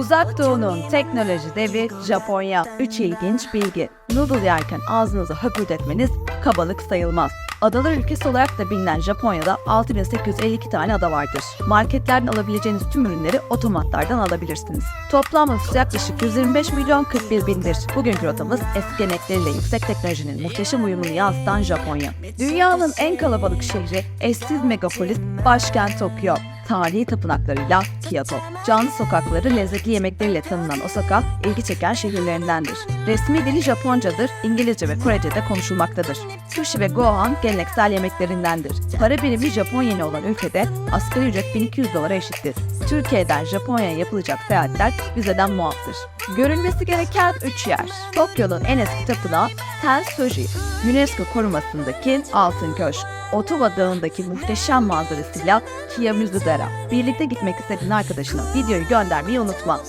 Uzak Doğu'nun teknoloji devi Japonya. 3 ilginç bilgi. Noodle yerken ağzınızı höpürdetmeniz kabalık sayılmaz. Adalar ülkesi olarak da bilinen Japonya'da 6852 tane ada vardır. Marketlerden alabileceğiniz tüm ürünleri otomatlardan alabilirsiniz. Toplam nüfus yaklaşık 125 milyon 41 bindir. Bugünkü rotamız eski gelenekleriyle yüksek teknolojinin muhteşem uyumunu yansıtan Japonya. Dünyanın en kalabalık şehri, eşsiz megapolis, başkent Tokyo tarihi tapınaklarıyla Kyoto. Canlı sokakları lezzetli yemekleriyle tanınan Osaka ilgi çeken şehirlerindendir. Resmi dili Japoncadır, İngilizce ve Korece'de konuşulmaktadır. Sushi ve gohan geleneksel yemeklerindendir. Para birimi Japon yeni olan ülkede asgari ücret 1200 dolara eşittir. Türkiye'den Japonya'ya yapılacak seyahatler vizeden muaftır. Görülmesi gereken 3 yer. Tokyo'nun en eski tapınağı Tensoji, UNESCO korumasındaki Altın Köşk. Otoba Dağı'ndaki muhteşem manzarasıyla Kiyomizu Dera. Birlikte gitmek istediğin arkadaşına videoyu göndermeyi unutma.